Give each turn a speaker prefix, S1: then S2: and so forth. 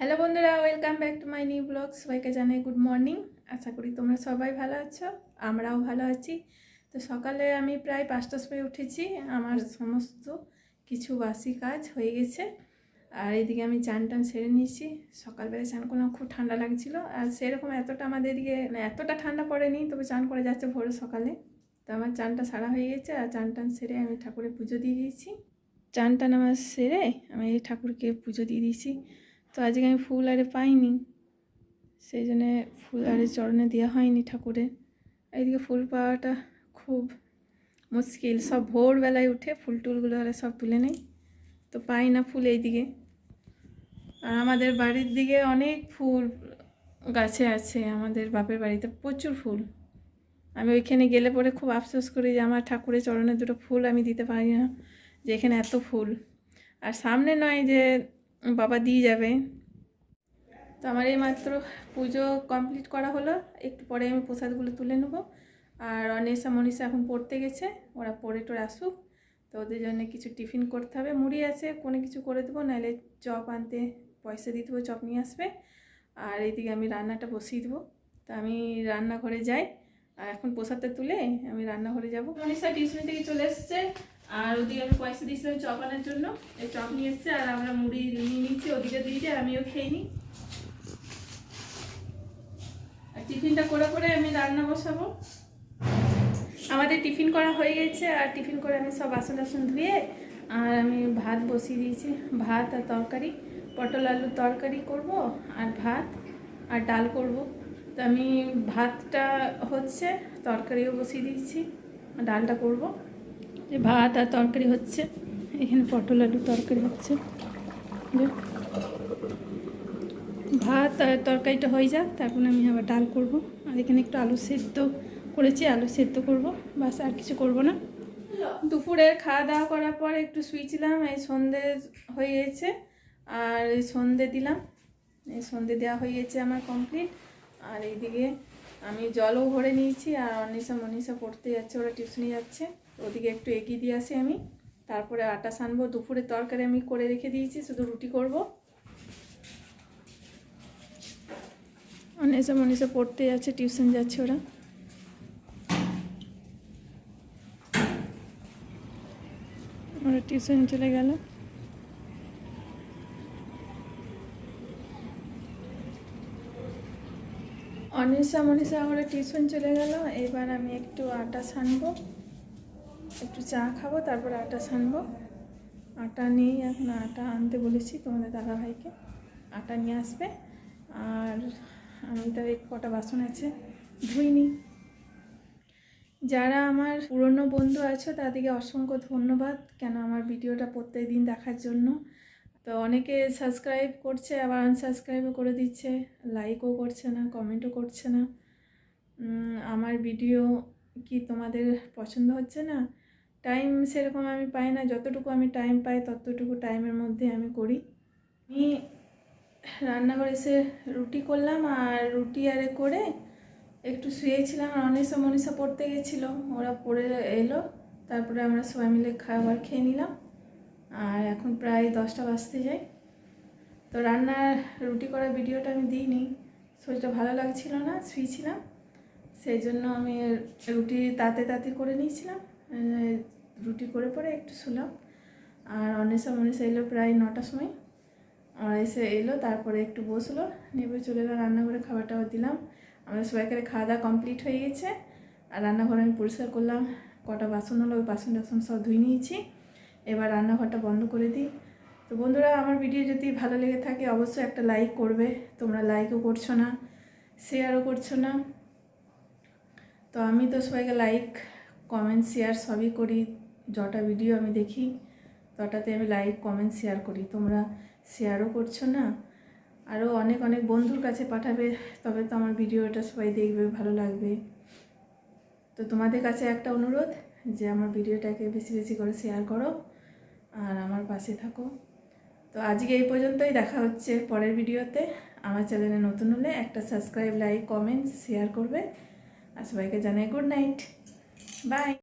S1: Hello বন্ধুরা, welcome back to my new blog. সবাইকে জানাই গুড মর্নিং। আশা করি তোমরা সবাই ভালো আছো, আমরাও ভালো আছি। তো সকালে আমি প্রায় পাঁচটার সময় উঠেছি, আমার সমস্ত কিছু বাসি কাজ হয়ে গেছে। আর এদিকে আমি চান টান সেরে নিয়েছি। সকালবেলা চান করলাম, খুব ঠান্ডা লাগছিল। আর সেরকম এতটা আমাদের এদিকে মানে এতটা ঠান্ডা পড়েনি, তবে চান করে যাচ্ছে ভোর সকালে। তো আমার চানটা সারা হয়ে গেছে, আর চান টান সেরে আমি ঠাকুরের পুজো দিয়ে দিয়েছি। চান টান আমার সেরে আমি ঠাকুরকে পুজো দিয়ে দিয়েছি। তো আজকে আমি ফুল আরে পাইনি। সেই জন্যে ফুল আরে চরণে দেওয়া হয়নি ঠাকুরের এইদিকে ফুল পাওয়াটা খুব মুশকিল। সব ভোরবেলায় উঠে ফুল টুলগুলো আরে সব তুলে নেই। তো পাই না ফুল এইদিকে। আর আমাদের বাড়ির দিকে অনেক ফুল গাছে আছে। আমাদের বাপের বাড়িতে প্রচুর ফুল। আমি ওইখানে গেলে পরে খুব আফসোস করি যে আমার ঠাকুরের চরণে দুটো ফুল আমি দিতে পারি না, যে এখানে এত ফুল। আর সামনে নয় যে বাবা দিয়ে যাবে। তো আমার এই মাত্র পুজো কমপ্লিট করা হলো। একটু পরে আমি প্রসাদগুলো তুলে নেব। আর অনেসা মনীষা এখন পড়তে গেছে, ওরা পড়ে টোরে আসুক। তো ওদের জন্য কিছু টিফিন করতে হবে। মুড়ি আছে, কোনো কিছু করে দেবো, নাহলে চপ আনতে পয়সা দিয়ে দেবো, চপ নিয়ে আসবে। আর এইদিকে আমি রান্নাটা বসিয়ে দেবো। তো আমি রান্নাঘরে যাই। আর এখন প্রসাদটা তুলে আমি রান্নাঘরে যাব। মনীষা টিউশন থেকে চলে এসছে। আর ওদিকে আমি পয়সা দিয়েছিলাম চপ আনার জন্য। এই চপ নিয়ে এসছে আর আমরা মুড়ি নিয়ে নিচ্ছি, ওদিকে দিয়ে দিয়ে আমিও খেয়ে নিই। আর টিফিনটা করে করে আমি রান্না বসাবো। আমাদের টিফিন করা হয়ে গেছে, আর টিফিন করে আমি সব বাসন টাসন ধুয়ে আর আমি ভাত বসিয়ে দিয়েছি। ভাত আর তরকারি, পটল আলুর তরকারি করব আর ভাত আর ডাল করব। তো আমি ভাতটা হচ্ছে, তরকারিও বসিয়ে দিয়েছি ডালটা করব। যে ভাত আর তরকারি হচ্ছে। এখানে পটল আলু তরকারি হচ্ছে। ভাত আর তরকারিটা হয়ে যাক, তারপরে আমি আবার ডাল করব। আর এখানে একটু আলু সেদ্ধ করেছি, আলু সেদ্ধ করব। বাস, আর কিছু করব না। দুপুরের খাওয়া দাওয়া করার পর একটু শুয়েছিলাম এই সন্ধে হয়ে গেছে। আর সন্ধে দিলাম। এই সন্ধে দেওয়া হয়ে গেছে আমার কমপ্লিট আর এইদিকে আমি জলও ভরে নিয়েছি, আর অনিশা মনীষা পড়তে যাচ্ছে, ওরা টিউশনে যাচ্ছে। ওদিকে একটু এগিয়ে দিয়ে আসি আমি। তারপরে আটা সানবো দুপুরে তরকারি আমি করে রেখে দিয়েছি, শুধু রুটি করব। অনেসা মনীষা পড়তে যাচ্ছে, টিউশন যাচ্ছে ওরা। ওরা টিউশন চলে গেল। অনিশা মনীষা ওরা টিউশন চলে গেল। এবার আমি একটু আটা সানবো একটু চা খাব, তারপরে আটা সানবো আটা নিয়ে এখন, আটা আনতে বলেছি তোমাদের দাদা ভাইকে আটা নিয়ে আসবে। আর আমি তো এক কটা বাসন আছে, ধুইনি। যারা আমার পুরনো বন্ধু আছো, তাদেরকে অসংখ্য ধন্যবাদ, কেন আমার ভিডিওটা প্রত্যেক দিন দেখার জন্য। তো অনেকে সাবস্ক্রাইব করছে, আবার আনসাবস্ক্রাইবও করে দিচ্ছে লাইকও করছে না কমেন্টও করছে না। আমার ভিডিও কি তোমাদের পছন্দ হচ্ছে না? টাইম সেরকম আমি পাই না, যতটুকু আমি টাইম পাই ততটুকু টাইমের মধ্যে আমি করি। আমি রান্নাঘরে এসে রুটি করলাম আর রুটি আরে করে একটু শুয়েছিলাম আর অনেসা মনীষা পড়তে গেছিল, ওরা পড়ে এলো, তারপরে আমরা সবাই মিলে খাবার খেয়ে নিলাম আর এখন প্রায় দশটা বাজতে যাই তো রান্নার, রুটি করার ভিডিওটা আমি দিইনি, শরীরটা ভালো লাগছিল না, শুয়েছিলাম, সেই জন্য আমি রুটি তাতে তাতে করে নিয়েছিলাম। রুটি করে পরে একটু শুলাম। আর অনেসা মনীষা এলো প্রায় নটার সময়। আর এসে এলো, তারপরে একটু বসল নেবে চলে এলো, রান্নাঘরে খাবার টাবার দিলাম। আমাদের সবাইকার খাওয়া দাওয়া কমপ্লিট হয়ে গেছে। আর রান্নাঘর আমি পরিষ্কার করলাম, কটা বাসন হলো, ওই বাসন টাসন সব ধুয়ে নিয়েছি। এবার রান্নাঘরটা বন্ধ করে দিই। তো বন্ধুরা, আমার ভিডিও যদি ভালো লেগে থাকে, অবশ্যই একটা লাইক করবে। তোমরা লাইকও করছ না শেয়ারও করছ না। তো আমি তো সবাইকে লাইক কমেন্ট শেয়ার সবই করি। যটা ভিডিও আমি দেখি, তটাতে আমি লাইক কমেন্ট শেয়ার করি। তোমরা শেয়ারও করছ না? আরও অনেক অনেক বন্ধুর কাছে পাঠাবে, তবে তো আমার ভিডিওটা সবাই দেখবে, ভালো লাগবে। তো তোমাদের কাছে একটা অনুরোধ, যে আমার ভিডিওটাকে বেশি বেশি করে শেয়ার করো, আর আমার পাশে থাকো। তো আজকে এই পর্যন্তই, দেখা হচ্ছে পরের ভিডিওতে আমার চ্যানেলে নতুন হলে একটা সাবস্ক্রাইব লাইক কমেন্ট শেয়ার করবে। আর সবাইকে জানাই গুড নাইট 拜。